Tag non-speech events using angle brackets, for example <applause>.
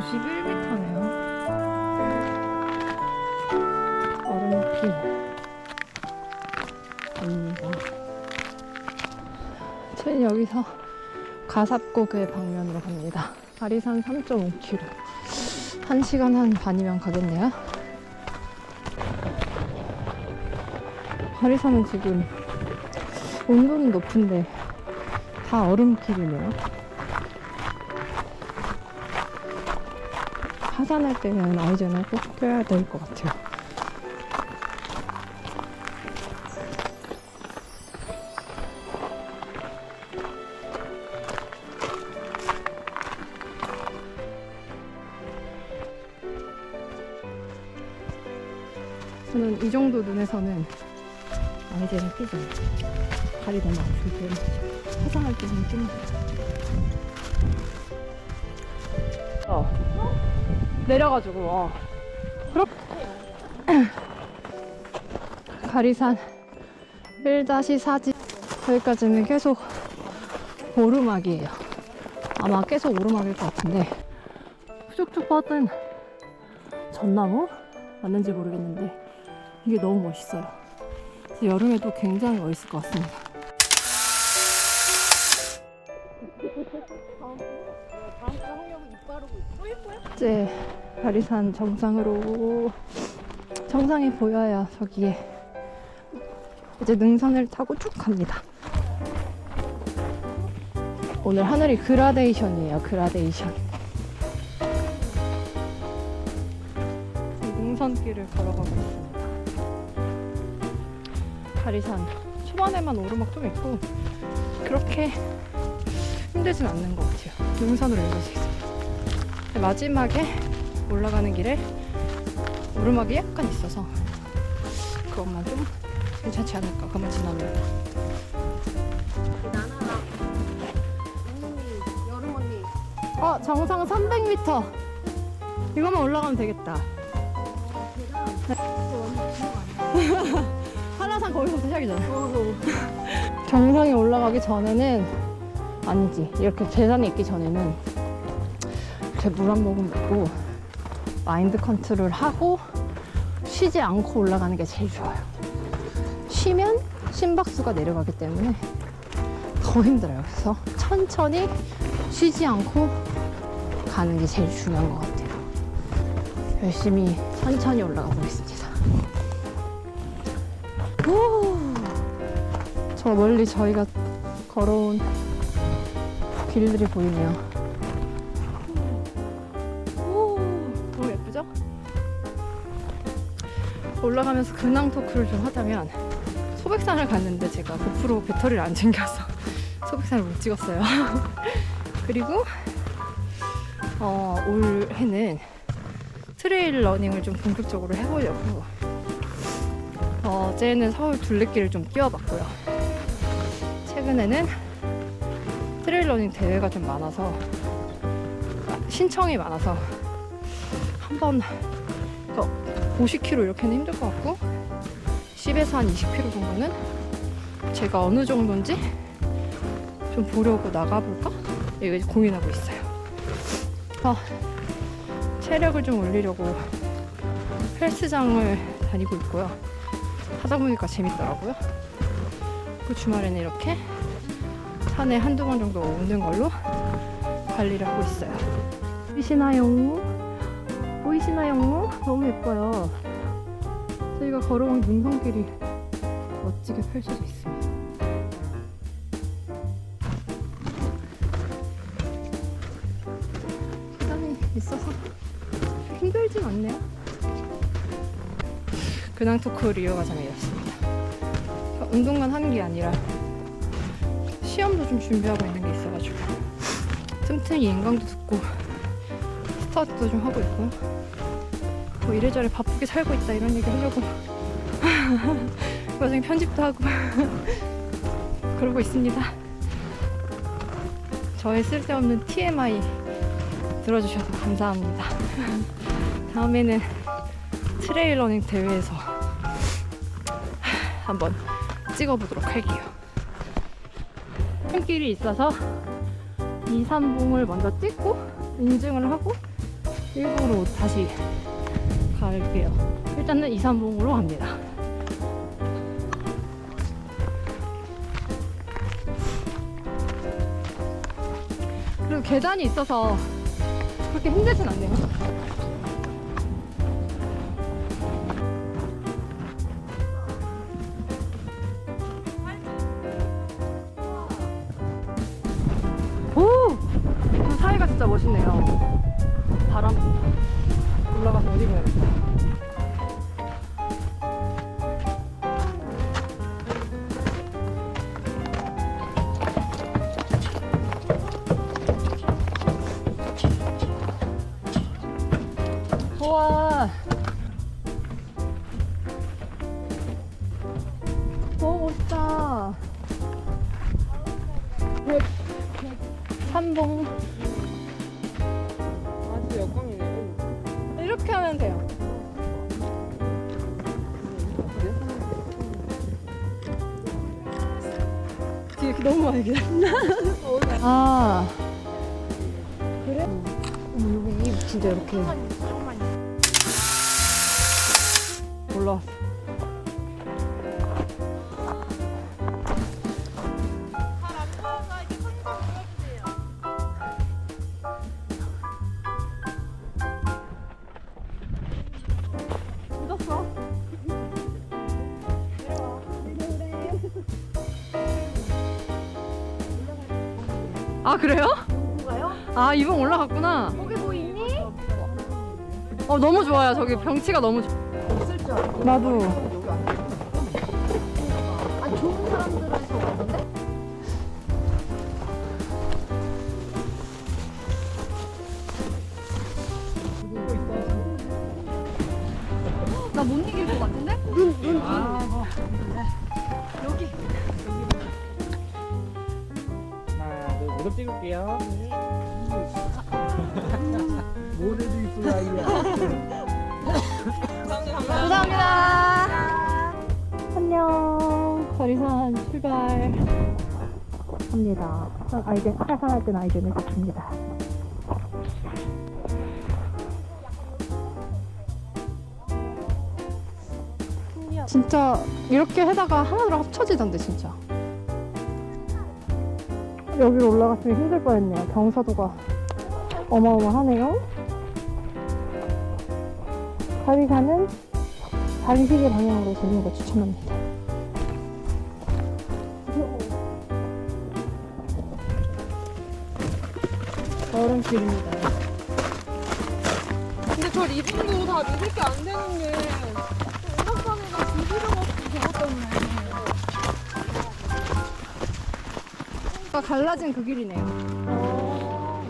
3.51m네요. 얼음길. 입니다. 저희 여기서 가삽고개 방면으로 갑니다. 아리산 3.5km. 1시간 한 반이면 가겠네요. 아리산은 지금 온도는 높은데 다 얼음길이네요. 하산할 때는 아이젠을 꼭 껴야 될 것 같아요. 저는 이 정도 눈에서는 아이젠을 끼죠. 발이 너무 아플 때 하산할 때는 끼는. 어. 내려가지고 어. 그렇 <clears throat> 가리산 1-4지 여기까지는 계속 오르막이에요. 아마 계속 오르막일 것 같은데. 쭉 뻗은 전나무? 맞는지 모르겠는데 이게 너무 멋있어요. 여름에도 굉장히 멋있을 것 같습니다. 이제 가리산 정상으로 정상이 보여야 저기에 이제 능선을 타고 쭉 갑니다. 오늘 하늘이 그라데이션이에요. 그라데이션. 이 능선길을 걸어가고 있습니다. 가리산 초반에만 오르막 좀 있고 그렇게 힘들진 않는 것 같아요. 능선으로. 근데 마지막에 올라가는 길에 오르막이 약간 있어서 그것만 좀 괜찮지 않을까 그만 지나면. 나나랑 언니, 여름 언니. 어 정상 300m 이거만 올라가면 되겠다. <laughs> 한라산 거기서부터 시작이잖아 <laughs> 정상에 올라가기 전에는 아니지. 이렇게 계단에 있기 전에는 이렇게 물한 모금 먹고 마인드 컨트롤 하고 쉬지 않고 올라가는 게 제일 좋아요. 쉬면 심박수가 내려가기 때문에 더 힘들어요. 그래서 천천히 쉬지 않고 가는 게 제일 중요한 것 같아요. 열심히 천천히 올라가 보겠습니다. 오, 저 멀리 저희가 걸어온 길들이 보이네요 올라가면서 근황 토크를 좀 하자면 소백산을 갔는데 제가 고프로 배터리를 안 챙겨서 <laughs> 소백산을 못 찍었어요. <laughs> 그리고 어, 올 해는 트레일 러닝을 좀 본격적으로 해보려고 어제는 서울 둘레길을 좀 뛰어봤고요. 최근에는 트레일 러닝 대회가 좀 많아서 신청이 많아서 한번 50km 이렇게는 힘들 것 같고 10에서 한 20km 정도는 제가 어느 정도인지 좀 보려고 나가볼까? 이거 고민하고 있어요. 어, 체력을 좀 올리려고 헬스장을 다니고 있고요. 하다 보니까 재밌더라고요. 그 주말에는 이렇게 산에 한두 번 정도 오는 걸로 관리를 하고 있어요. 보이시나요? 보이시나요? 너무 예뻐요. 저희가 걸어온 능선길이 멋지게 펼쳐져 있습니다. 계단이 있어서 힘들진 않네요. 근황 토크를 이어가자면 이렇습니다. 운동만 하는 게 아니라 시험도 좀 준비하고 있는 게 있어가지고 틈틈이 인강도 듣고 스타트도 좀 하고 있고요. 뭐 이래저래 바쁘게 살고 있다 이런 얘기 하려고 <laughs> 그 와중에 편집도 하고 <laughs> 그러고 있습니다. 저의 쓸데없는 TMI 들어주셔서 감사합니다. <laughs> 다음에는 트레일 러닝 대회에서 <sighs> 한번 찍어보도록 할게요. 산길이 있어서 2, 3봉을 먼저 찍고 인증을 하고 일부러 다시 갈게요. 일단은 이산봉으로 갑니다. 그리고 계단이 있어서 그렇게 힘들진 않네요. 오! 그 사이가 진짜 멋있네요. 우와. 너무 멋있다. 백, 백, 삼봉. 아주 역광이네. 이렇게 하면 돼요. 뒤에 이렇게 너무 많이 기다 <laughs> 아. 그래? 어머, 여기 입 진짜 이렇게 올라왔어. 묻었어. 아 그래요? 아 이번 올라갔구나. 거기 뭐 있니? 어 너무 좋아요. 저기 병치가 너무 좋. 없을 줄 알고. 나도. 아 좋은 사람들에서 왔는데? 나 못 이길 것 같은데? 눈, 눈, 눈. 여기. 하나, 둘, 무릎 찍을게요. 모래도 이쁜 아이야. 감사합니다. 안녕. 거리산 출발 합니다. 아이들 하산할 땐 아이들은 좋습니다. 진짜 이렇게 해다가 하나로 합쳐지던데 진짜. 여기로 올라갔으면 힘들 뻔했네요. 경사도가 어마어마하네요. 가리산은 반시계 방향으로 도는 거 추천합니다. 얼음길입니다. 근데 저 리본도 다 믿을 게 안 되는 게 오락산에가 비비려가지고 저것 때문에. 갈라진 그 길이네요. 어.